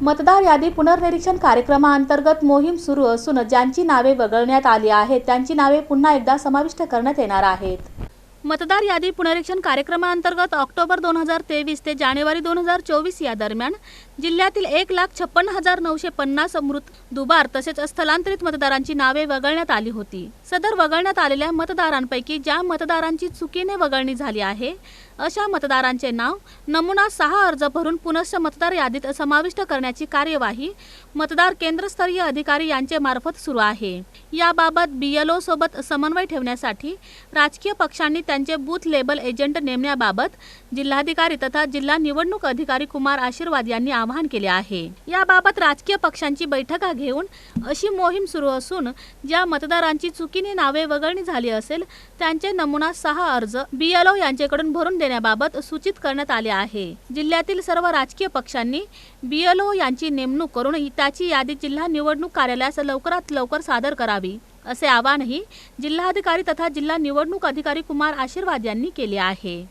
मतदार यादी पुनर्निरीक्षण कार्यक्रमाअंतर्गत मोहीम सुरू असून ज्यांची नावे वगळण्यात आली आहेत त्यांची नावे पुन्हा एकदा समाविष्ट करण्यात येणार आहेत. मतदार यादी पुनरीक्षण कार्यक्रमाअंतर्गत ऑक्टोबर दोन हजार तेवीस ते जानेवारी दोन हजार चोवीस या दरम्यान जिल्ह्यातील एक लाख छप्पन्न हजार नऊशे पन्नास मृत दुबार तसेच स्थलांतरित मतदारांची नावे वगळण्यात आली होती. सदर वगळण्यात आलेल्या मतदारांपैकी ज्या मतदारांची चुकीने वगळणी झाली आहे अशा मतदारांचे नाव नमुना सहा अर्ज भरून पुनश्च मतदार यादीत समाविष्ट करण्याची कार्यवाही मतदार केंद्रस्तरीय अधिकारी यांचे मार्फत सुरू आहे. याबाबत बीएलओ सोबत समन्वय ठेवण्यासाठी राजकीय पक्षांनी त्यांचे बूथ लेबल एजंट नेमण्याबाबत जिल्हाधिकारी तथा जिल्हा निवडणूक अधिकारी कुमार आशीर्वाद यांनी आवाहन केले आहे. याबाबत राजकीय पक्षांची बैठका घेऊन अशी मोहीम सुरू असून ज्या मतदारांची चुकीने नावे वगळणी झाली असेल त्यांचे नमुना सहा अर्ज बीएलओ यांच्याकडून भरून देण्याबाबत सूचित करण्यात आले आहे. जिल्ह्यातील सर्व राजकीय पक्षांनी बीएलओ यांची नेमणूक करून त्याची यादी जिल्हा निवडणूक कार्यालयास लवकरात लवकर सादर करावी असे आवाहनही जिल्हाधिकारी तथा जिल्हा निवडणूक अधिकारी कुमार आशीर्वाद यांनी केले आहे.